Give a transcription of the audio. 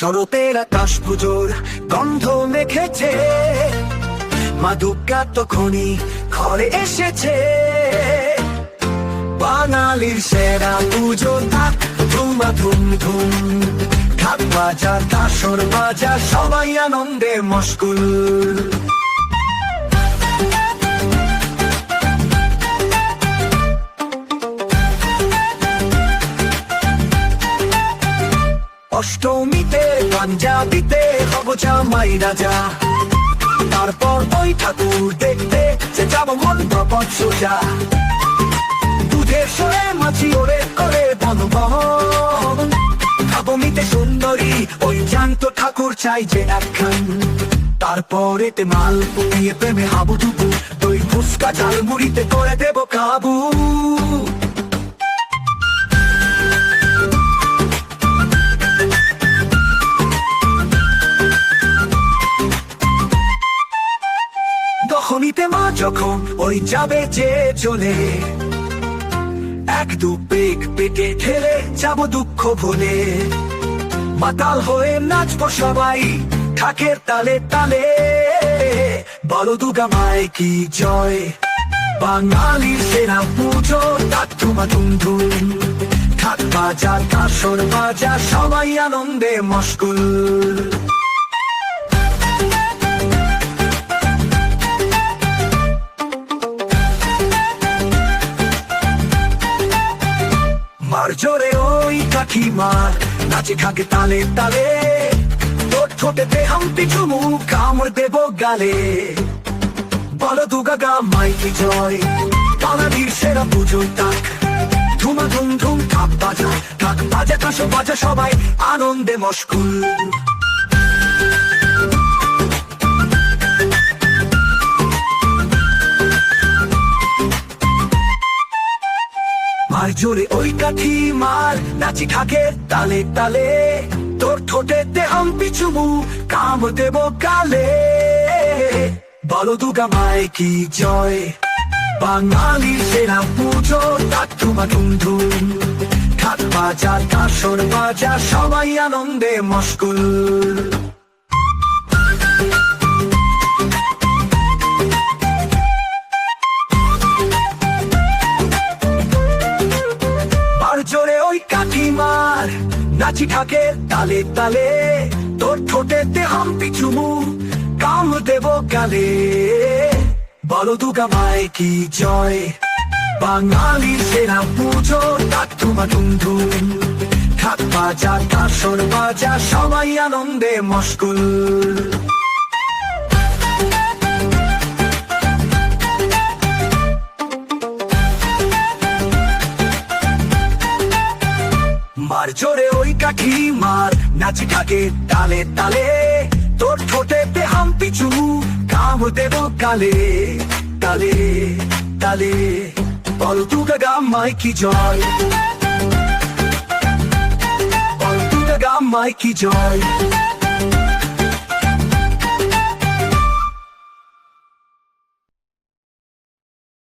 শরতের আকাশ পুজোর গন্ধ মেখেছে। মা দুর্গা তখনই ঘরে এসেছে। বাঙালির সেরা পুজো থাক ধুমা ধুম। ধুম ঢাক বাজা কাসর বাজা, সবাই আনন্দে মশগুল। অষ্টমীতে পাঞ্জাবিতে হব জামাই রাজা। তারপর ওই ঠাকুর দেখতে যে যাব মন সোজা। দুধের সরে মাছি ওরে করে বনবন নবমীতে সুন্দরী, ওই জ্যান্ত ঠাকুর চাই যে একখান। তারপরেতে মাল পুড়িয়ে প্রেমে হাবুডুবু, দই ফুসকা ঝালমুড়িতে করে দেব কাবু। দখনিতে মা যখন ওই যাবে যে চলে, এক দু পেক পেটে ঠেলে যাব দুঃখ ভুলে। মাতাল হয়ে নাচবো সবাই ঠাকের তালে তালে। বলো দুর্গা মায় কি জয়? বাঙালির সেরা পুজো তাত্তুমা ধুম ধুম ঠাক বাজা, কাসর বাজা, সবাই আনন্দে মশগুল। মার জোরে ওই কাঠিমার। নাচে থাকে তালে তালে তোর ঠোঁটেতে হাম্পি চুমু কামড় দেব গালে। বলো দুগা গা মাইকি জয়। বাঙালির সেরা পুজোর তাক ধুমা ধুম ধুম থাক বাজা থাক বাজা কাশো বাজা সবাই, আনন্দে মশগুল। মার জোরে ওই কাঠি মার। নাচি থাকে তালে তালে, তোর ঠোঁটেতে হাম্পি চুমু কাম দেব কালে বলো দুর্গা মায় কি জয়? বাঙালির সেরা পুজো তাত্তুমা ধুম ধুম ঠাক বাজা, কাসর বাজা, সবাই আনন্দে মশগুল। নাচি থাকে, তালে তালে। তোর ঠোঁটেতে হাম্পি চুমু, কাম দেব গালে। বলো দুগা মায়, কি জয়? বাঙালি সেরা পুজো তাত্তুমা ধুম ধুম ঠাক বাজা বাজা, সবাই আনন্দে মশগুল। মার, জোরে ওই কাঠি মার। নাচি থাকে তালে তালে, তোর ঠোঁটেতে হাম্পি পিছু কাম দেব কালে, তালে তালে। বল তু গাম মাই কি জয়। বল তু গাম মাই কি জয়।